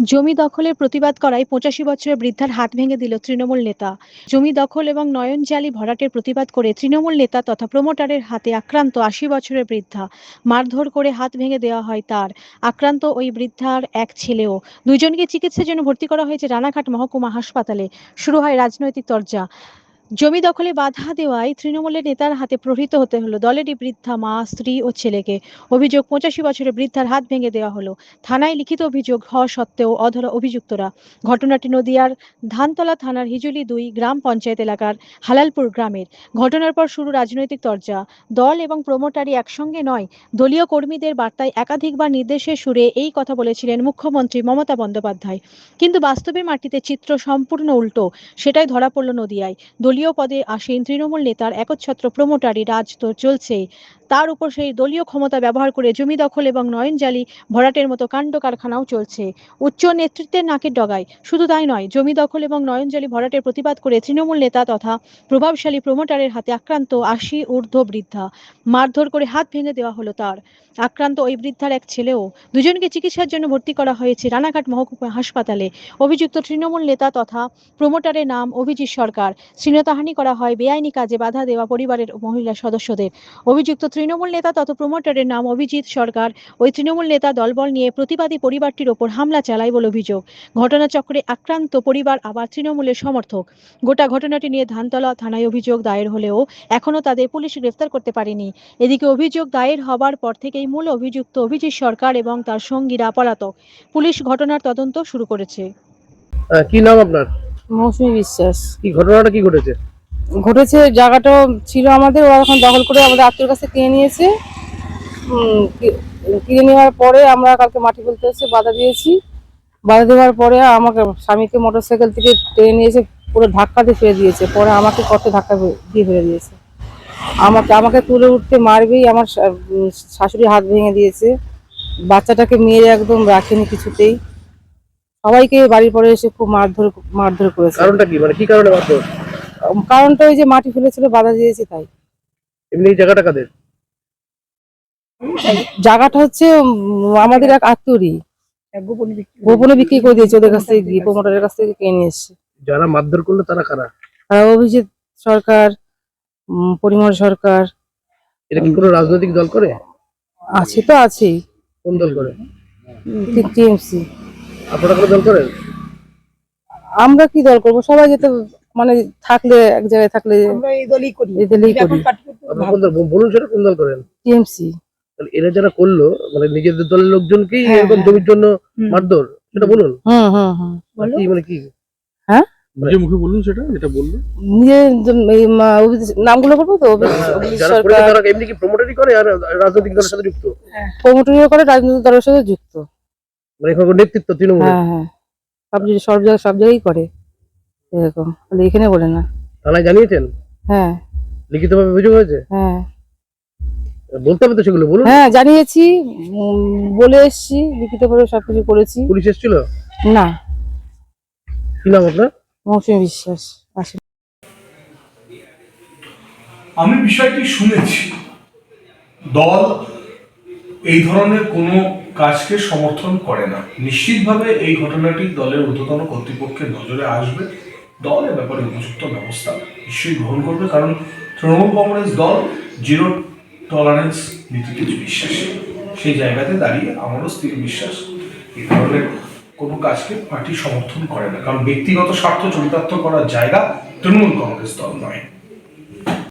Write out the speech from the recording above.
জমি দখলের প্রতিবাদ করায় পঁচাশি বছরের বৃদ্ধার হাত ভেঙে দিল তৃণমূল নেতা। জমি দখল এবং নয়ন জালি ভরাটের প্রতিবাদ করে তৃণমূল নেতা তথা প্রমোটারের হাতে আক্রান্ত আশি বছরের বৃদ্ধা। মারধর করে হাত ভেঙে দেওয়া হয় তার। আক্রান্ত ওই বৃদ্ধার এক ছেলেও। দুজনকে চিকিৎসার জন্য ভর্তি করা হয়েছে রানাঘাট মহকুমা হাসপাতালে। শুরু হয় রাজনৈতিক চর্চা জমি দখলে বাধা দেওয়ায় তৃণমূলের নেতার হাতে প্রহৃত হতে হলো। দলেরই বৃদ্ধা মা, স্ত্রী ও ছেলেকে। অভিযোগ, পঁচাশি বছরের বৃদ্ধার হাত ভেঙে দেওয়া হলো। থানায় লিখিত অভিযোগ হওয়া সত্ত্বেও অধরা অভিযুক্তরা। ঘটনাটি নদিয়ার ধানতলা থানার হিজুলি দুই গ্রাম পঞ্চায়েত এলাকার হালালপুর গ্রামের। ঘটনার পর শুরু রাজনৈতিক চর্চা দল এবং প্রমোটারি একসঙ্গে নয়, দলীয় কর্মীদের বার্তায় একাধিকবার নির্দেশের সুরে এই কথা বলেছিলেন মুখ্যমন্ত্রী মমতা বন্দ্যোপাধ্যায়। কিন্তু বাস্তবের মাটিতে চিত্র সম্পূর্ণ উল্টো, সেটাই ধরা পড়ল নদিয়ায়। দলীয় পদে আসীন তৃণমূল নেতার একচ্ছত্র প্রমোটারি রাজ তো চলছেই। তার উপর সেই দলীয় ক্ষমতা ব্যবহার করে জমি দখল এবং নয়নজালি ভরাটের মতো কাণ্ড কারখানাও চলছে। উচ্চ নেতৃত্বের নাকের ডগায়। শুধু তাই নয়, জমি দখল এবং নয়নজালি ভরাটের প্রতিবাদ করে তৃণমূল নেতা তথা প্রভাবশালী প্রমোটারের হাতে আক্রান্ত আশি ঊর্ধ্ব বৃদ্ধা। মারধর করে হাত ভেঙে দেওয়া হলো তার। আক্রান্ত ওই বৃদ্ধার এক ছেলেও। দুজনকে চিকিৎসার জন্য ভর্তি করা হয়েছে রানাঘাট মহকুমা হাসপাতালে। অভিযুক্ত তৃণমূল নেতা তথা প্রমোটারের নাম অভিজিৎ সরকার। শ্রীনতাহানি করা হয়। বেআইনি কাজে বাধা দেওয়া পরিবারের মহিলা সদস্যদের। অভিযুক্ত তৃণমূল নেতা তথা প্রমোটারের নাম অভিজিৎ সরকার। ওই তৃণমূল নেতা দলবল নিয়ে প্রতিবাদী পরিবারটির ওপর হামলা চালায় বলে অভিযোগ। ঘটনাচক্রে আক্রান্ত পরিবার আবার তৃণমূলের সমর্থক। গোটা ঘটনাটি নিয়ে ধানতলা থানায় অভিযোগ দায়ের হলেও এখনও তাদের পুলিশ গ্রেফতার করতে পারেনি। এদিকে অভিযোগ দায়ের হবার পর থেকেই মূল অভিযুক্ত অভিজিৎ সরকার এবং তার সঙ্গীরা পলাতক। পুলিশ ঘটনার তদন্ত শুরু করেছে। কি নাম আপনার? মৌসুমী বিশ্বাস। কি ঘটনাটা কি ঘটেছে? ঘটেছে জায়গাটা ছিল আমাদের ওরা এখন দখল করে আমাদের আত্মীয়র কাছে কিনে নিয়েছে। কিনে নেওয়ার পরে আমরা কালকে মাটি ফেলতে এসে বাধা দিয়েছি। বাধা দেওয়ার পরে আমাকে স্বামীকে মোটরসাইকেল থেকে টেনে নিয়েছে পুরো ধাক্কা দিয়ে ফেলে দিয়েছে। পরে আমাকে কত ধাক্কা দিয়ে ফেলে দিয়েছে। আমাকে আমাকে তুলে উঠতে মারবেই আমার শাশুড়ি হাত ভেঙে দিয়েছে। বাচ্চাটাকে মেরে একদম রাখেনি কিছুতেই। সবাইকে বাড়ির পরে এসে খুব মারধর মারধর করেছে। কারণটা কি? মানে কি কারণে মারধর? কারণটা ওই যে মাটি ফেলেছিল বাধা দিয়েছে তাই। এমনি এই জায়গাটা কাদের? জায়গাটা হচ্ছে আমাদের এক আত্মীয়রই। গোপনে বিক্রি করে দিয়েছে ওদের কাছ থেকে গিয়ে প্রমোটারের কাছ থেকে কিনে নিয়ে এসছে। যারা মারধর করল তারা কারা? আর অভিজিৎ সরকার উম, পরিমল সরকার। এটা কি কোনো রাজনৈতিক দল করে? আছে তো আছেই। কোন দল করে? টিএমসি। আপনারা কোনো দল করেন? আমরা কি দল করব? সবাই যেতে মানে থাকলে এক জায়গায় থাকলে এই দলই করি। আপনারা কোন দল? বলুন সেটা কোন দল করেন? টিএমসি। তাহলে এরা যারা করল মানে নিজেদের দলের লোকজনকেই হ্যাঁ, এরকম হ্যাঁ। জমির জন্য মারধর? সেটা বলুন। হুম হুম হুম। কি মানে কি? নিজে মুখে বলুন সেটা যেটা বলল। নামগুলো বলব তো? সরকার। এমনি কি প্রমোটারই করে আর রাজনৈতিক দলের সাথে যুক্ত? প্রমোটরিও করে রাজনৈতিক দলের সাথে যুক্ত। মানে এখানকার নেতৃত্ব তৃণমূল হ্যাঁ হ্যাঁ। সব সব জায়গায় সব জায়গায় করে। এরকম। তাহলে এখানে বলে না। থানায় জানিয়েছেন? হ্যাঁ। লিখিতভাবে অভিযোগ হয়েছে? হ্যাঁ। বলতে হবে তো সেগুলো বলুন। হ্যাঁ জানিয়েছি। উম, বলে এসছি লিখিতভাবে সবকিছু করেছি। পুলিশ এসেছিল? না। কি নাম আপনার? মৌসুমী বিশ্বাস। আসে আমি বিষয়টি শুনেছি। দল এই ধরনের কোনো কাজকে সমর্থন করে না। নিশ্চিতভাবে এই ঘটনাটি দলের ঊর্ধ্বতন কর্তৃপক্ষের নজরে আসবে। দল এ ব্যাপারে উপযুক্ত ব্যবস্থা নিশ্চয়ই গ্রহণ করবে, কারণ তৃণমূল কংগ্রেস দল জিরো টলারেন্স নীতিতে বিশ্বাসী। সেই জায়গাতে দাঁড়িয়ে আমারও স্থির বিশ্বাস, এই ধরনের কোনো কাজকে পার্টি সমর্থন করে না। কারণ ব্যক্তিগত স্বার্থ চরিতার্থ করার জায়গা তৃণমূল কংগ্রেস দল নয়।